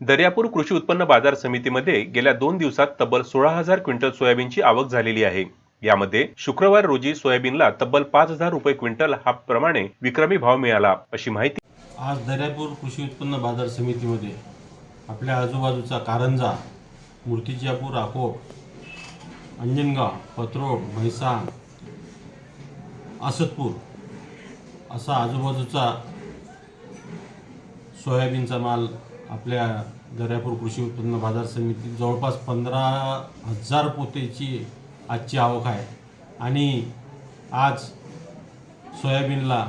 दर्यापूर कृषी उत्पन्न बाजार समितीमध्ये गेल्या दोन दिवसात तब्बल सोळा हजार क्विंटल सोयाबीनची आवक झालेली आहे. यामध्ये शुक्रवार रोजी सोयाबीनला तब्बल पाच हजार रुपये क्विंटल हा प्रमाणे विक्रमी भाव मिळाला अशी माहिती आज दर्यापूर कृषी उत्पन्न बाजार समितीमध्ये आपल्या आजूबाजूचा कारंजा मूर्तिजापूर आकोप अंजनगाव पत्रोड म्हैसाण असतपूर असा आजूबाजूचा सोयाबीनचा माल आपल्या दर्यापूर कृषी उत्पन्न बाजार समितीत जवळपास पंधरा हजार पोतेची आजची आवक आहे. आणि आज सोयाबीनला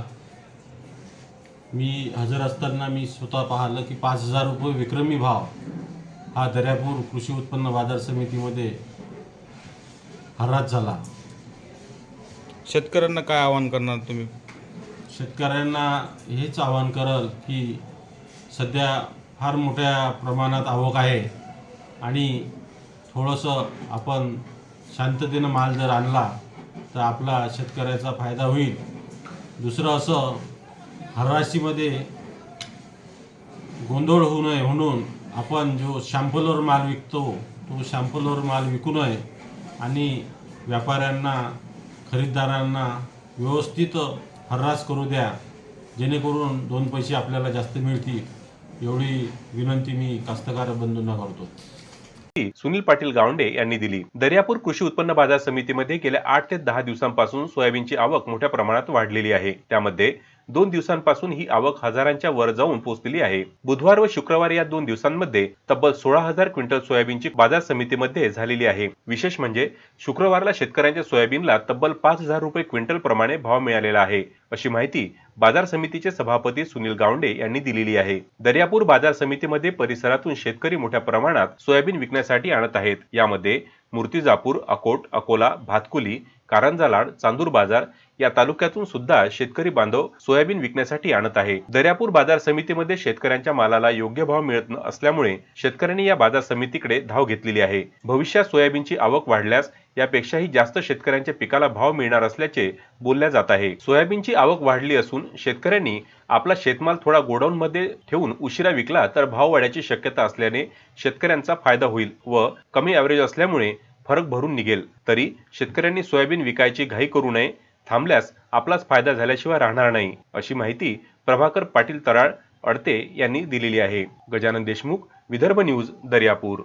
मी हजर असताना मी स्वतः पाहिलं की पाच हजार रुपये विक्रमी भाव हा दर्यापूर कृषी उत्पन्न बाजार समितीमध्ये हराज झाला. शेतकऱ्यांना काय आवाहन करणार तुम्ही? शेतकऱ्यांना हेच आवाहन करल की सध्या फार मोठ्या प्रमाणात आवक आहे. आणि थोडंसं आपण शांततेनं माल जर आणला तर आपला शेतकऱ्याचा फायदा होईल. दुसरं असं हराशीमध्ये गोंधळ होऊ नये म्हणून आपण जो शॅम्पलवर माल विकतो तो शॅम्पलवर माल विकू नये. आणि व्यापाऱ्यांना खरीददारांना व्यवस्थित हर्रास करू द्या. जेणेकरून दोन पैसे आपल्याला जास्त मिळतील. एवढी विनंती मी कास्तकार बंधूंना करतो. सुनील पाटील गावंडे यांनी दिली. दर्यापूर कृषी उत्पन्न बाजार समितीमध्ये गेल्या आठ ते दहा दिवसांपासून सोयाबीनची आवक मोठ्या प्रमाणात वाढलेली आहे. त्यामध्ये दोन दिवसांपासून ही आवक हजारांच्या वर जाऊन पोहोचलेली आहे. बुधवार व शुक्रवार या दोन दिवसांमध्ये तब्बल सोळा हजार क्विंटल सोयाबीनची बाजार समितीमध्ये झालेली आहे. विशेष म्हणजे शुक्रवारला शेतकऱ्यांच्या सोयाबीनला तब्बल पाच हजार रुपये क्विंटल प्रमाणे भाव मिळालेला आहे अशी माहिती बाजार समितीचे सभापती सुनील गावंडे यांनी दिलेली आहे. दर्यापूर बाजार समितीमध्ये परिसरातून शेतकरी मोठ्या प्रमाणात सोयाबीन विकण्यासाठी आणत आहेत. यामध्ये मूर्तिजापूर अकोट अकोला भातकुली कारंजालाड चांदूर बाजार या तालुक्यातून सुद्धा शेतकरी बांधव सोयाबीन विकण्यासाठी आणत आहे. दर्यापूर बाजार समितीमध्ये शेतकऱ्यांच्या मालाला योग्य भाव मिळत न असल्यामुळे शेतकऱ्यांनी या बाजार समितीकडे धाव घेतलेली आहे. भविष्यात सोयाबीनची आवक वाढल्यास यापेक्षाही जास्त शेतकऱ्यांच्या पिकाला भाव मिळणार असल्याचे बोलल्या जात आहे. सोयाबीनची आवक वाढली असून शेतकऱ्यांनी आपला शेतमाल थोडा गोडाऊन मध्ये ठेवून उशिरा विकला तर भाव वाढण्याची शक्यता असल्याने शेतकऱ्यांचा फायदा होईल व कमी ॲव्हरेज असल्यामुळे फरक भरून निघेल. तरी शेतकऱ्यांनी सोयाबीन विकायची घाई करू नये थांबल्यास आपलाच फायदा झाल्याशिवाय राहणार नाही अशी माहिती प्रभाकर पाटील तराळ अडते यांनी दिलेली आहे. गजानन देशमुख विदर्भ न्यूज दर्यापूर.